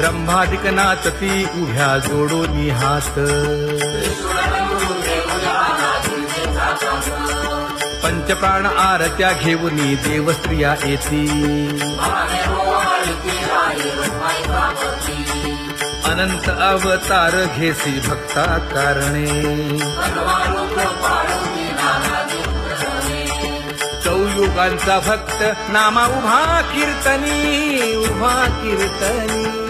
रंभाधिक नाचती उभ्या जोडोनी हात. पंचप्राण आरत्या घेऊनी देवस्त्रिया येती. अनंत अवतार घेसी भक्ता कारणे चौयुगांचा भक्त नामा उभा कीर्तनी उभा कीर्तनी.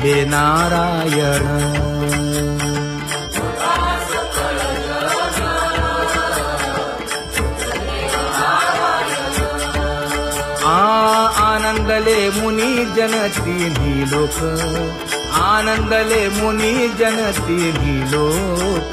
उठिले नारायण. आ आनंदले मुनी जन तिन्ही लोक. आनंदले मुनी जन तिन्ही लोक.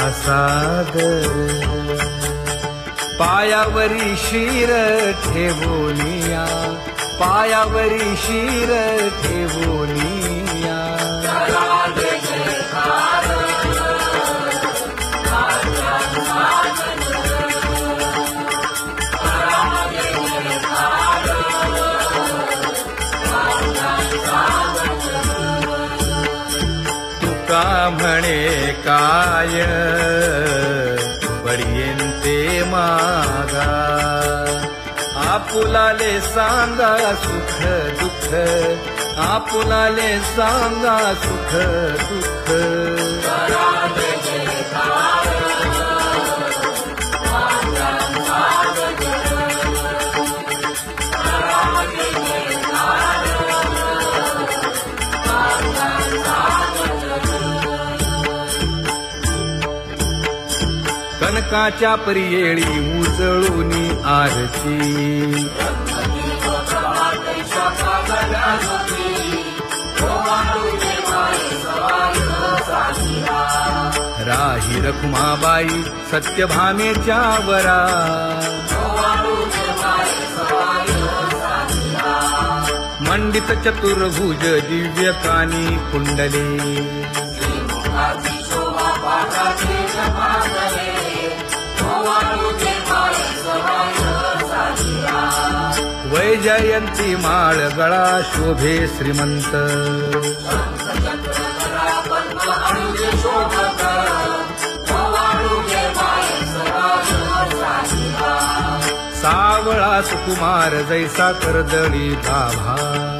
महासागर. पायावरी शिर ठेवोनिया पायावरी शिर ठेवोनिया माय पडियंते मागा. आपुलाले सांगा सुख दुःख. आपुलाले सांगा सुख दुःख. कनकाच्या परियेळी उचळून आरती. राही रखुमाबाई सत्यभामेच्या वरा. मंडित चतुर्भुज दिव्य कानी वैजयंती माळ गळा शोभे श्रीमंत. सावळा सुकुमार जैसा करदळी गाभा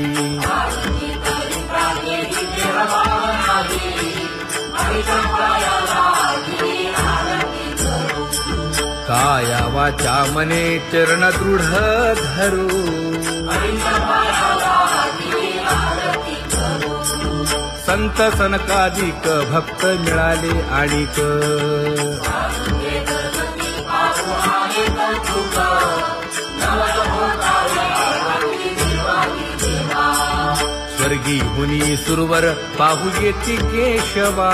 काया वाचा मने चरण दृढ धरू. संत सनकाधिक भक्त मिळाले आणिक. स्वर्गी मुनी सुरवर पाहू येती केशवा.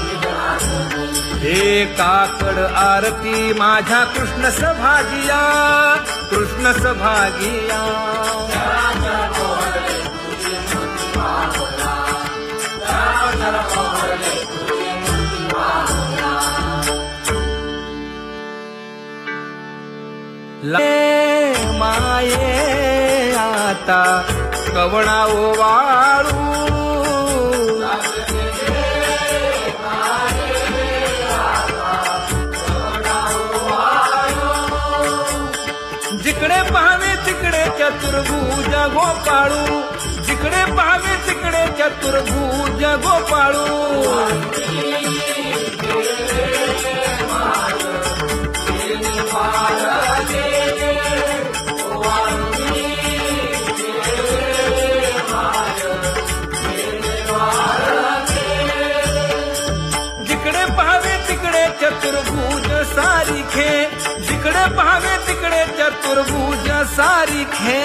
काकड आरती माझ्या कृष्ण सभागिया कृष्ण सभागिया ले माये आता कवणा वाळू. चतुर्भुज गोपाळू. जिकडे पाहावे तिकडे चतुर्भुज गोपाळू. जिकडे पाहावे तिकडे चतुर्भुज सारिखे. जिकडे पाहावे तिकडे चतुर्भुज सारी खे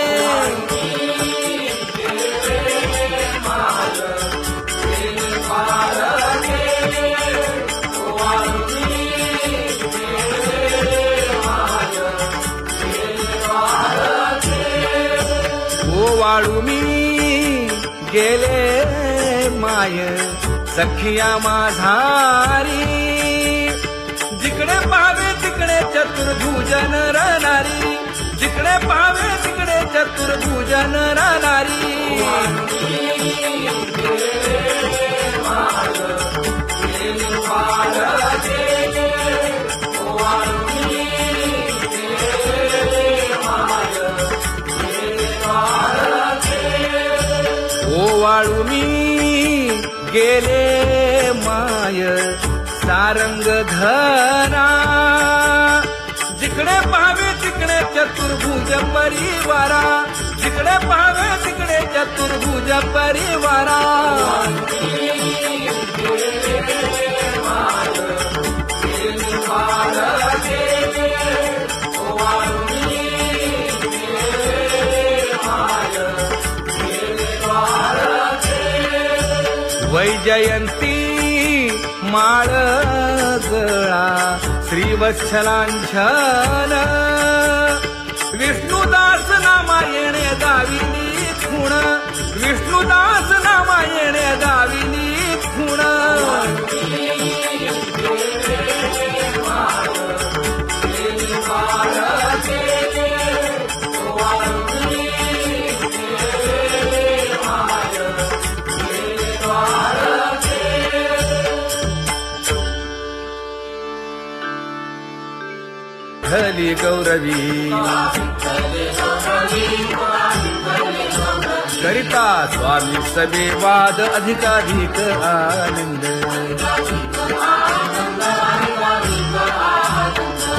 वाळू मी गेले माय सखिया माझारी चतुर्भुजन राहणारी जिकडे पाहावे तिकडे चतुर्भुजन राहणारी ओ मी गेले माय सारंग धरा जिकडे पहावे तिकडे चतुर्भुज परिवारा. जिकडे पहावे तिकडे चतुर्भुज परिवारा. वैजयंती माळ गळा श्रीवत्सलांछन। विष्णुदास नामायणे दाविनी खूण। विष्णुदास नामायणे दावी गौरवी। करिता स्वामी सवे वाद अधिकाधिक आनंद।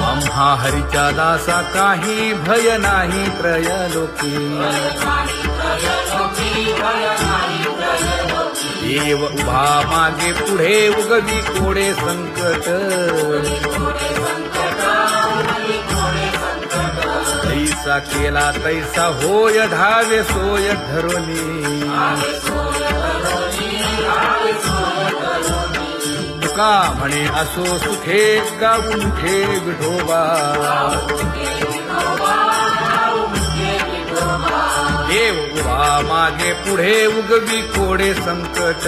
आम्हा हरीच्या दासा काही भय नाही त्रयलोकी देव उभा मागे पुढे उगवी कोडे संकट। केला तैसा होय धावे सोय धरोनी तुका म्हणे असो सुखे गाऊन ठे विठोबा. देव उभा मागे पुढे उगवी कोडे संकट.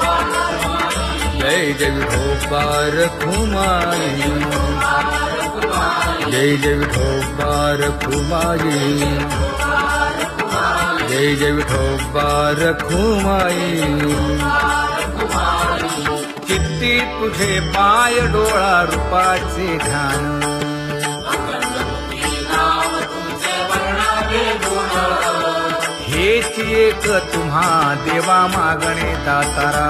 जय जय विठोबार कुमारी। जय जय विठोबार कुमारी। जय जय विठोबार कुमारी। किती तुझे पाय डोळा रूपाचे ध्यान हेच एक तुम्हा देवा मागणे दातारा।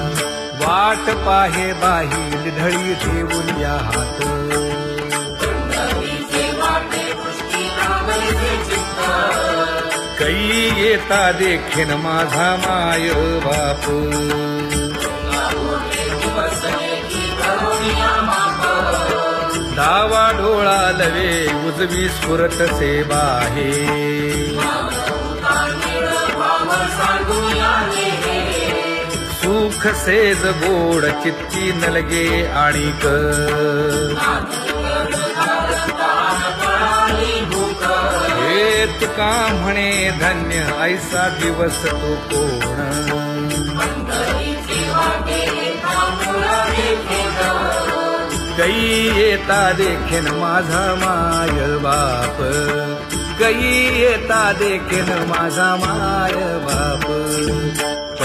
वाट पाहे बाही ढळी ठेवून या हात. कै येता देखीन माझा माय बाप. डावा डोळा लवे उजवी स्फुरत से बाहे सुख सेज गोड चित्ती नलगे आणिक. हे तुका म्हणे धन्य ऐसा दिवस तो कोण? गई येता देखेन माझा माय बाप. गई येता देखीन माझा माय बाप.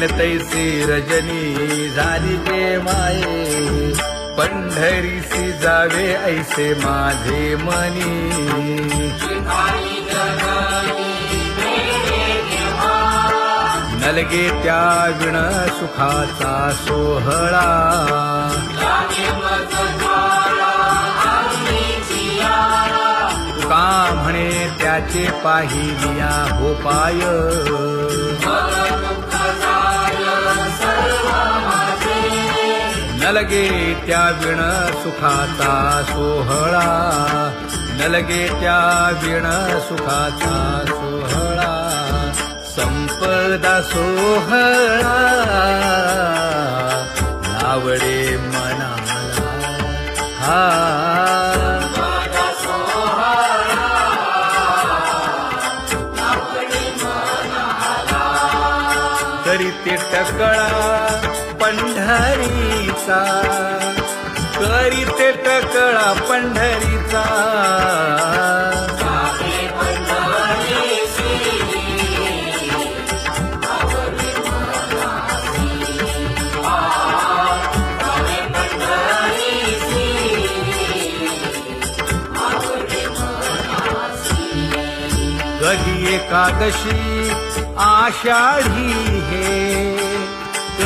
दीन तैसी रजनी झाली ते माये पंढरीसी जावे ऐसे माझे मनी. नलगे त्या विण सुखाचा सोहळा. का म्हणे त्याचे पाहिलिया हो पाय नलगे त्या विण सुखाचा सोहळा. नलगे त्या विण सुखाचा सोहळा. संपदा सोहळा. आवडे मनाला. हा. तरी ते टकळा पंढरी. करी ते टकळा पंढरीचा. कधी एकादशी आषाढी हे.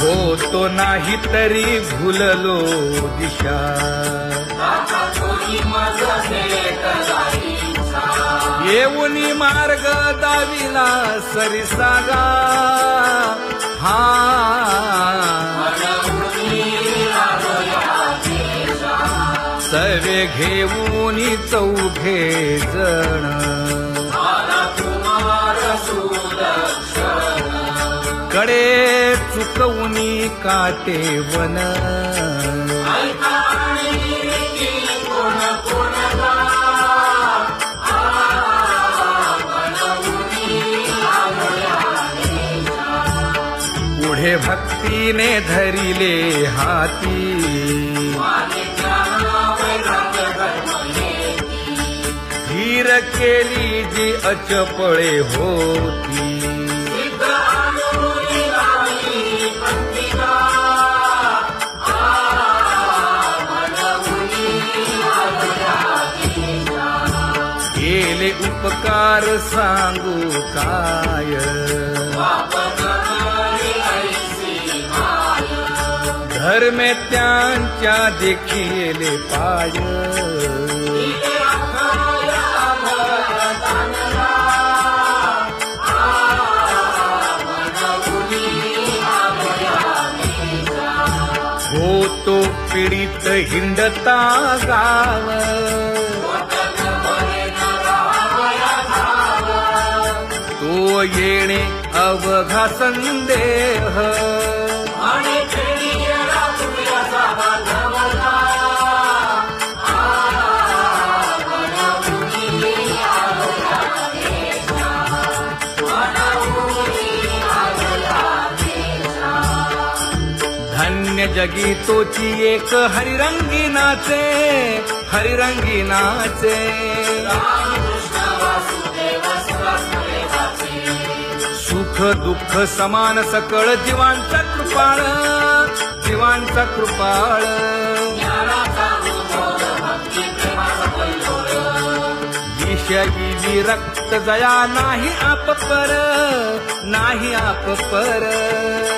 होतो नाही तरी भुललो दिशा. येऊनी मार्ग दाविला सरिसागा हा सर्वे चौघे जण. कडे चुकवूनी काटे वन. पुढे भक्तीने धरिले हाती. धीर केली जी अचपळे होती. केले उपकार सांगू काय? धर्मे त्यांच्या देखील पाय. होतो पीडित हिंडता गाव. तो येणे अवघा संदेह. जगी तोची एक हरिरंगी नाचे हरिरंगी नाचे सुख दुःख समान सकळ जीवांचा कृपाळ जीवांचा कृपाळ. विषयी विरक्त जया नाही आप पर नाही आप पर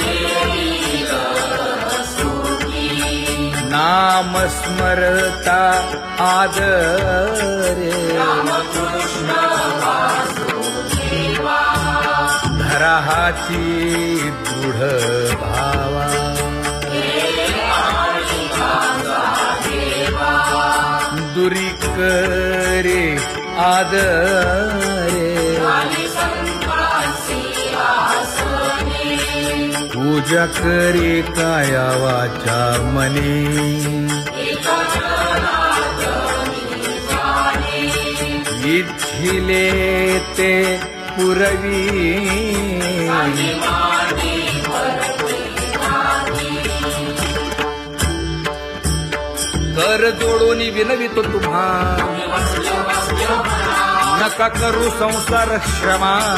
नाम स्मरता आदरे। धरा हाती दृढ भावा। दुरी करे आदरे। पूजा करे काया वाचा मने. इच्छिले ते पुरवी. कर जोडून विनवितो तुम्हा. नका करू संसार क्षमा.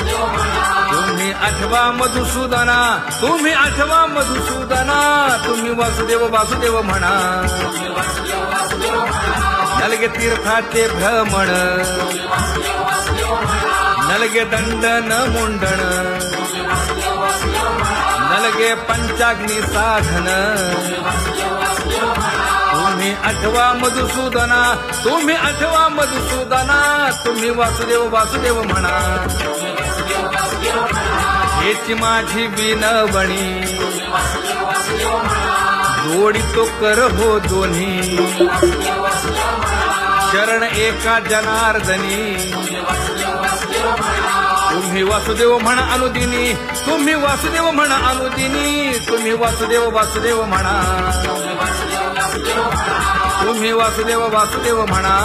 तुम्ही आठवा मधुसूदना तुम्ही आठवा मधुसूदना तुम्ही वासुदेव वासुदेव म्हणा. नलगे तीर्थाचे भ्रमण नलगे दंडन मुंडण नलगे पंचाग्नी साधन. तुम्ही आठवा मधुसूदना तुम्ही आठवा मधुसूदना तुम्ही वासुदेव वासुदेव म्हणा. हेची माझी विनवणी. जोडी तो कर हो दोन्ही. शरण एका जनार्दनी. तुम्ही वासुदेव म्हणा अनुदिनी. तुम्ही वासुदेव म्हणा अनुदिनी. तुम्ही वासुदेव वासुदेव म्हणा. तुम्ही वासुदेव वासुदेव म्हणा.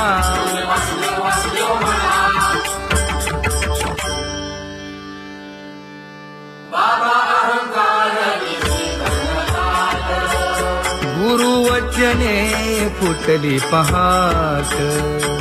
गुरुवचने फुटली पहाट.